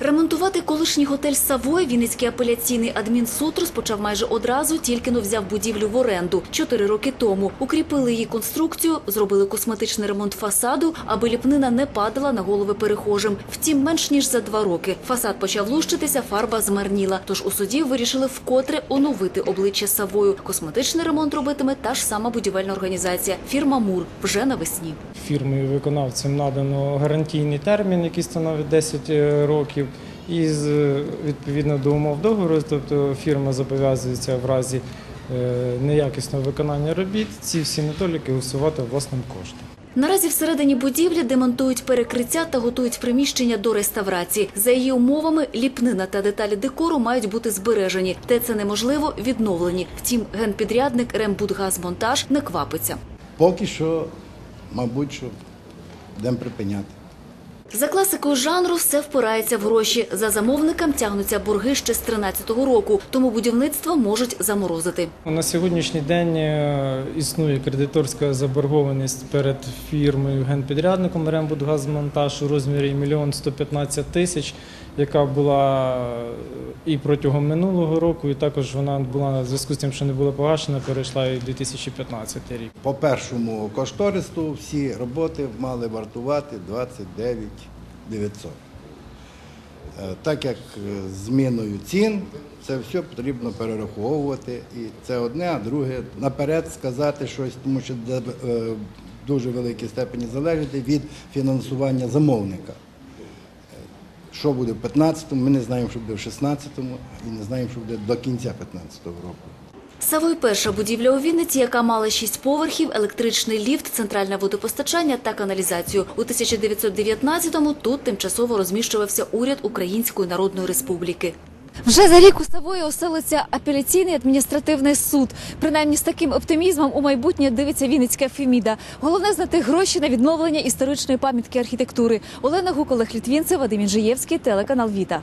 Ремонтувати колишній готель Савой Вінницький апеляційний адмінсуд розпочав майже одразу, тільки но взяв будівлю в оренду чотири роки тому. Укріпили її конструкцію, зробили косметичний ремонт фасаду, аби ліпнина не падала на голови перехожим. Втім, менш ніж за два роки фасад почав лущитися, фарба змарніла. Тож у суді вирішили вкотре оновити обличчя Савою. Косметичний ремонт робитиме та ж сама будівельна організація фірма Мур вже навесні. Фірмою виконавцям надано гарантійний термін, який становить 10 років. І відповідно до умов договору, тобто фірма зобов'язується в разі е, неякісного виконання робіт ці всі недоліки усувати власним коштом. Наразі всередині будівлі демонтують перекриття та готують приміщення до реставрації. За її умовами, ліпнина та деталі декору мають бути збережені. Де це неможливо, відновлені. Втім, генпідрядник Рембудгазмонтаж не квапиться. Поки що, мабуть, що будемо припиняти. За класикою жанру все впирається в гроші. За замовникам тягнуться борги ще з 13-го року, тому будівництво можуть заморозити. На сьогоднішній день е, існує кредиторська заборгованість перед фірмою генпідрядником «Рембудгазмонтаж» у розмірі 1 мільйон 115 тисяч, яка була е, і протягом минулого року, і також вона була в зв'язку з тим, що не була погашена, перейшла і в 2015 рік. По першому кошторису всі роботи мали вартувати 29 900. Е, Так як е, зміною цін, це все потрібно перераховувати. І це одне, а друге наперед сказати щось, тому що е, в дуже великій степені залежить від фінансування замовника. Що буде в 15-му, ми не знаємо, що буде в 16-му, і не знаємо, що буде до кінця 15-го року. Савой перша будівля у Вінниці, яка мала шість поверхів, електричний ліфт, центральне водопостачання та каналізацію. У 1919-му тут тимчасово розміщувався уряд Української Народної Республіки. Вже за рік у Савої оселиться апеляційний адміністративний суд. Принаймні з таким оптимізмом у майбутнє дивиться Вінницька Феміда. Головне знати гроші на відновлення історичної пам'ятки архітектури. Олена Гук, Олег Вадим Інжиєвський, телеканал Віта.